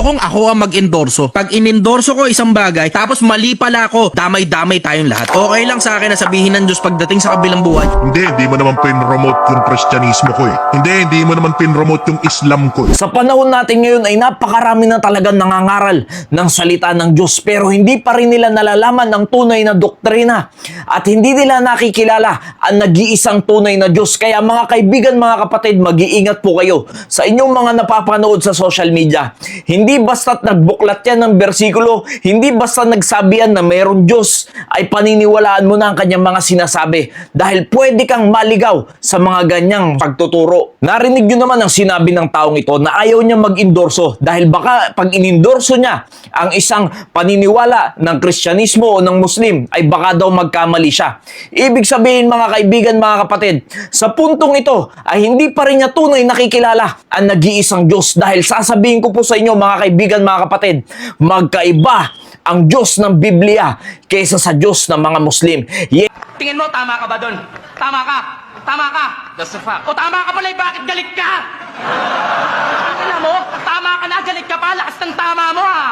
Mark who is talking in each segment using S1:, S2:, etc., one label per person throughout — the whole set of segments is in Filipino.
S1: ayokong ako ang mag-endorso. Pag inendorso ko isang bagay, tapos mali pala ako, damay-damay tayong lahat. Okay lang sa akin na sabihin ng Diyos pagdating sa kabilang buhay.
S2: Hindi, hindi mo naman pinromote yung Kristyanismo ko eh. Hindi, hindi mo naman pinromote yung Islam ko eh.
S3: Sa panahon natin ngayon ay napakarami na talagang nangangaral ng salita ng Diyos pero hindi pa rin nila nalalaman ang tunay na doktrina at hindi nila nakikilala ang nag-iisang tunay na Diyos. Kaya mga kaibigan, mga kapatid, mag-iingat po kayo sa inyong mga napapanood sa social media. Hindi basta't nagbuklat yan ng bersikulo, hindi basta nagsabi yan na mayroong Diyos ay paniniwalaan mo na ang kanyang mga sinasabi dahil pwede kang maligaw sa mga ganyang pagtuturo. Narinig nyo naman ang sinabi ng taong ito na ayaw niya mag-endorso dahil baka pag inendorso niya ang isang paniniwala ng Kristyanismo o ng Muslim ay baka daw magkamali siya. Ibig sabihin mga kaibigan, mga kapatid, sa puntong ito ay hindi pa rin niya tunay nakikilala ang nag-iisang Diyos dahil sasabihin ko po sa inyo mga kaibigan, mga kapatid, magkaiba ang Diyos ng Biblia kaysa sa Diyos ng mga Muslim. Ye-
S4: Tingin mo, tama ka ba doon? Tama ka! Tama ka! That's a fact. O tama ka pala, eh, bakit galit ka? Alam mo, tama ka na, galit ka pa, lakas ng tama mo ah!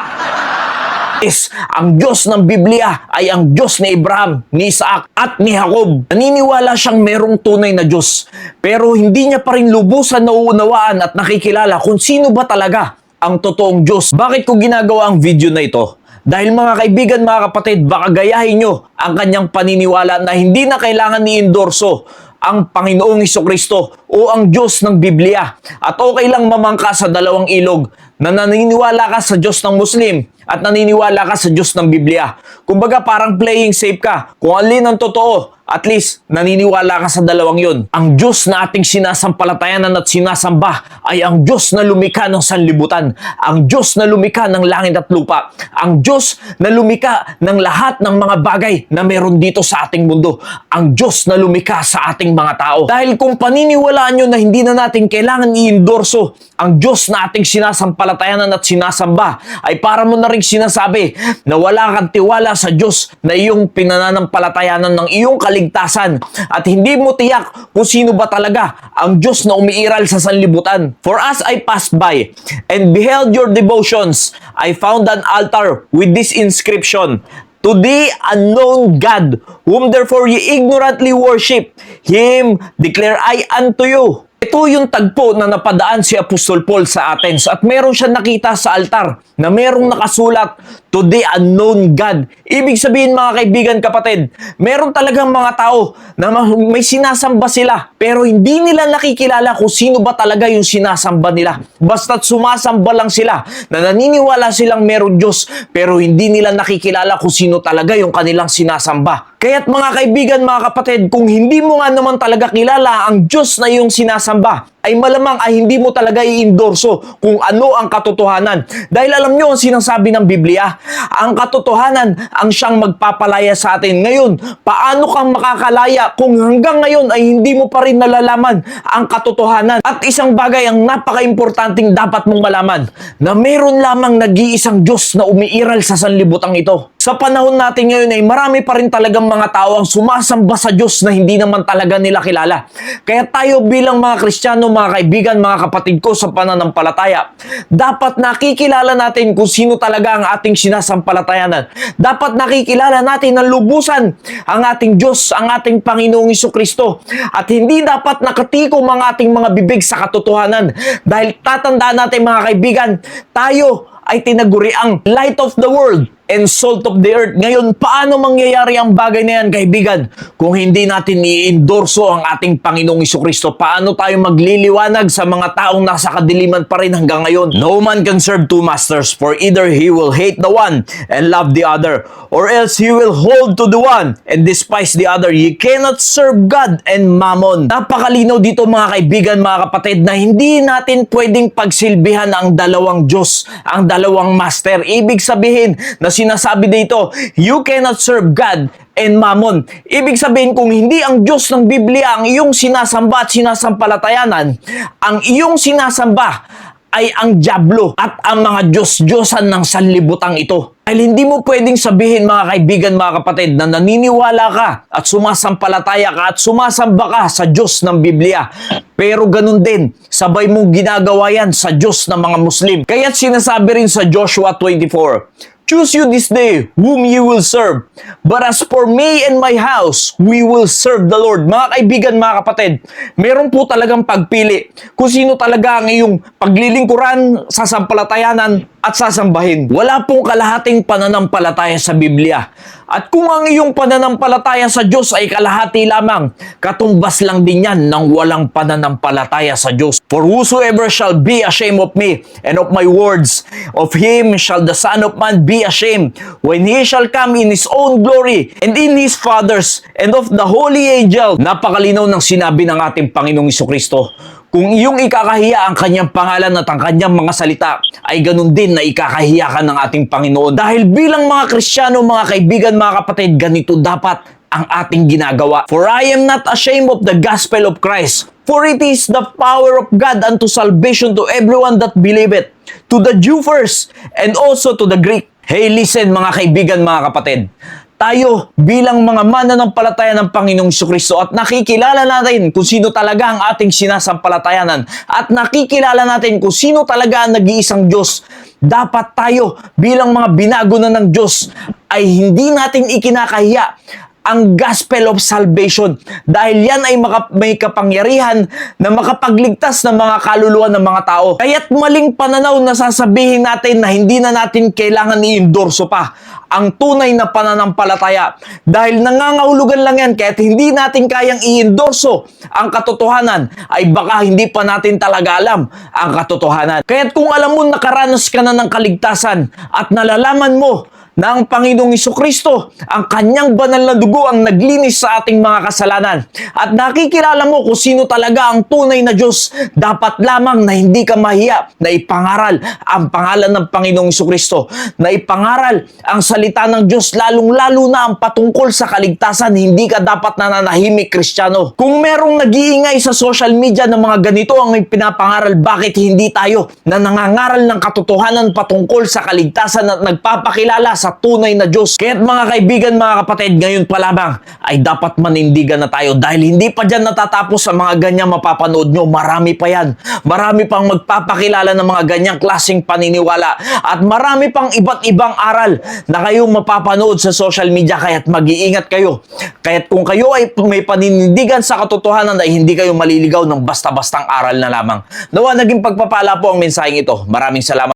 S3: is ang Diyos ng Biblia ay ang Diyos ni Abraham, ni Isaac at ni Jacob. Naniniwala siyang merong tunay na Diyos pero hindi niya pa rin lubusan nauunawaan at nakikilala kung sino ba talaga ang totoong Diyos. Bakit ko ginagawa ang video na ito? Dahil mga kaibigan, mga kapatid, baka gayahin nyo ang kanyang paniniwala na hindi na kailangan ni-endorso ang Panginoong Kristo o ang Diyos ng Biblia. At okay lang mamangka sa dalawang ilog na naniniwala ka sa Diyos ng Muslim at naniniwala ka sa Diyos ng Biblia. Kumbaga parang playing safe ka. Kung alin ang totoo, at least naniniwala ka sa dalawang yon. Ang Diyos na ating sinasampalatayanan at sinasamba ay ang Diyos na lumikha ng sanlibutan. Ang Diyos na lumikha ng langit at lupa. Ang Diyos na lumikha ng lahat ng mga bagay na meron dito sa ating mundo. Ang Diyos na lumikha sa ating mga tao. Dahil kung paniniwalaan nyo na hindi na natin kailangan i-endorso ang Diyos na ating sinasampalatayanan at sinasamba ay para mo na rin sinasabi na wala kang tiwala sa Diyos na iyong pinananampalatayanan ng iyong kaligtasan at hindi mo tiyak kung sino ba talaga ang Diyos na umiiral sa sanlibutan. For as I passed by and beheld your devotions, I found an altar with this inscription, To the unknown God, whom therefore ye ignorantly worship, Him declare I unto you. Ito yung tagpo na napadaan si Apostol Paul sa Athens at meron siya nakita sa altar na merong nakasulat to the unknown God. Ibig sabihin mga kaibigan kapatid, meron talagang mga tao na ma- may sinasamba sila pero hindi nila nakikilala kung sino ba talaga yung sinasamba nila. Basta't sumasamba lang sila na naniniwala silang meron Diyos pero hindi nila nakikilala kung sino talaga yung kanilang sinasamba. Kaya't mga kaibigan, mga kapatid, kung hindi mo nga naman talaga kilala ang Diyos na iyong sinasamba, ay malamang ay hindi mo talaga i-endorso kung ano ang katotohanan. Dahil alam nyo ang sinasabi ng Biblia, ang katotohanan ang siyang magpapalaya sa atin. Ngayon, paano kang makakalaya kung hanggang ngayon ay hindi mo pa rin nalalaman ang katotohanan? At isang bagay ang napaka-importanting dapat mong malaman, na meron lamang nag-iisang Diyos na umiiral sa sanlibutang ito. Sa panahon natin ngayon ay marami pa rin talagang mga tao ang sumasamba sa Diyos na hindi naman talaga nila kilala. Kaya tayo bilang mga Kristiyano, mga kaibigan, mga kapatid ko sa pananampalataya, dapat nakikilala natin kung sino talaga ang ating sinasampalatayanan. Dapat nakikilala natin ng lubusan ang ating Diyos, ang ating Panginoong Iso Kristo. At hindi dapat nakatikom ang ating mga bibig sa katotohanan. Dahil tatandaan natin mga kaibigan, tayo ay tinaguri ang light of the world and salt of the earth. Ngayon, paano mangyayari ang bagay na yan, kaibigan? Kung hindi natin i-endorso ang ating Panginoong Iso Kristo, paano tayo magliliwanag sa mga taong nasa kadiliman pa rin hanggang ngayon? No man can serve two masters, for either he will hate the one and love the other, or else he will hold to the one and despise the other. Ye cannot serve God and mammon. Napakalinaw dito mga kaibigan, mga kapatid, na hindi natin pwedeng pagsilbihan ang dalawang Diyos, ang dalawang master. Ibig sabihin na sinasabi dito, you cannot serve God and mammon. Ibig sabihin kung hindi ang Diyos ng Biblia ang iyong sinasamba at sinasampalatayanan, ang iyong sinasamba ay ang Diablo at ang mga Diyos-Diyosan ng sanlibutang ito. Dahil hindi mo pwedeng sabihin mga kaibigan, mga kapatid, na naniniwala ka at sumasampalataya ka at sumasamba ka sa Diyos ng Biblia. Pero ganun din, sabay mong ginagawa yan sa Diyos ng mga Muslim. Kaya't sinasabi rin sa Joshua 24, Choose you this day whom you will serve. But as for me and my house, we will serve the Lord. Mga kaibigan, mga kapatid, meron po talagang pagpili kung sino talaga ang iyong paglilingkuran, sasampalatayanan at sasambahin. Wala pong kalahating pananampalataya sa Biblia. At kung ang iyong pananampalataya sa Diyos ay kalahati lamang, katumbas lang din yan ng walang pananampalataya sa Diyos. For whosoever shall be ashamed of me and of my words, of him shall the Son of Man be ashamed when he shall come in his own glory and in his Father's and of the holy angel. Napakalinaw ng sinabi ng ating Panginoong Kristo. Kung iyong ikakahiya ang kanyang pangalan at ang kanyang mga salita, ay ganun din na ikakahiya ka ng ating Panginoon. Dahil bilang mga Kristiyano, mga kaibigan, mga kapatid, ganito dapat ang ating ginagawa. For I am not ashamed of the gospel of Christ, for it is the power of God unto salvation to everyone that believeth, to the Jew first, and also to the Greek. Hey, listen mga kaibigan, mga kapatid tayo bilang mga mananampalataya ng Panginoong Kristo at nakikilala natin kung sino talaga ang ating sinasampalatayanan at nakikilala natin kung sino talaga ang nag-iisang Diyos, dapat tayo bilang mga binago na ng Diyos ay hindi natin ikinakahiya ang gospel of salvation dahil yan ay maka, may kapangyarihan na makapagligtas ng mga kaluluwa ng mga tao. Kaya't maling pananaw na sasabihin natin na hindi na natin kailangan i-endorso pa ang tunay na pananampalataya dahil nangangahulugan lang yan kahit hindi natin kayang i-endorso ang katotohanan ay baka hindi pa natin talaga alam ang katotohanan. Kaya't kung alam mo nakaranas ka na ng kaligtasan at nalalaman mo na ang Panginoong Kristo, ang kanyang banal na dugo ang naglinis sa ating mga kasalanan. At nakikilala mo kung sino talaga ang tunay na Diyos, dapat lamang na hindi ka mahiya na ipangaral ang pangalan ng Panginoong Kristo, na ipangaral ang salita ng Diyos, lalong-lalo na ang patungkol sa kaligtasan, hindi ka dapat nananahimik Kristiyano. Kung merong nag-iingay sa social media ng mga ganito ang pinapangaral, bakit hindi tayo na nangangaral ng katotohanan patungkol sa kaligtasan at nagpapakilala sa tunay na Diyos. Kaya't mga kaibigan, mga kapatid, ngayon pa lamang ay dapat manindigan na tayo dahil hindi pa dyan natatapos sa mga ganyang mapapanood nyo. Marami pa yan. Marami pang magpapakilala ng mga ganyang klaseng paniniwala at marami pang iba't ibang aral na kayong mapapanood sa social media kaya't mag-iingat kayo. Kaya't kung kayo ay may paninindigan sa katotohanan ay hindi kayo maliligaw ng basta-bastang aral na lamang. Nawa naging pagpapala po ang mensaheng ito. Maraming salamat.